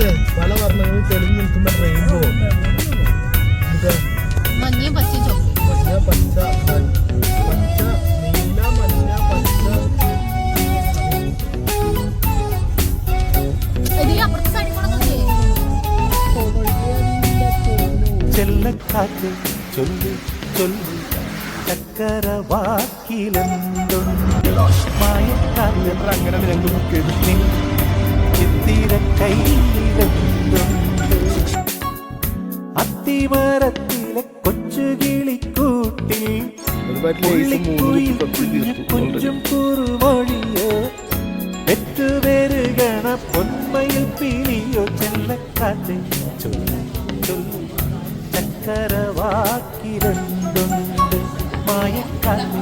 വർണങ്ങളിൽ തെളിഞ്ഞു നിൽക്കുന്ന റെയിൻബോ മഞ്ഞ പച്ച മ- പച്ച നീല മഞ്ഞ പച്ച ചെല്ലക്കാറ്റ് ചൊല്ലി ചൊല്ലി ചക്കരവാക്കിലെന്തുണ്ട്? മായക്കാറ്റ് അങ്ങനെ ചിത്തിര കയ്യിലെന്തുണ്ട് അത്തിമരത്തിലെ കൊച്ചു കിളിക്കൂട്ടിൽ ഒരുപാട് ലേസ് മൂന്ന് പുള്ളിക്കുയിൽ കുത്തി കുഞ്ഞു തീർത്തു കൊഞ്ചും കുറുമൊഴിയോ പെറ്റുപെരുകണ പൊന്മയിൽ പിടിയോ ചെല്ലക്കാറ്റ് ചൊല്ലി ചൊല്ലി ചക്കരവാക്കിരണ്ടുണ്ട് മായക്കാറ്റ്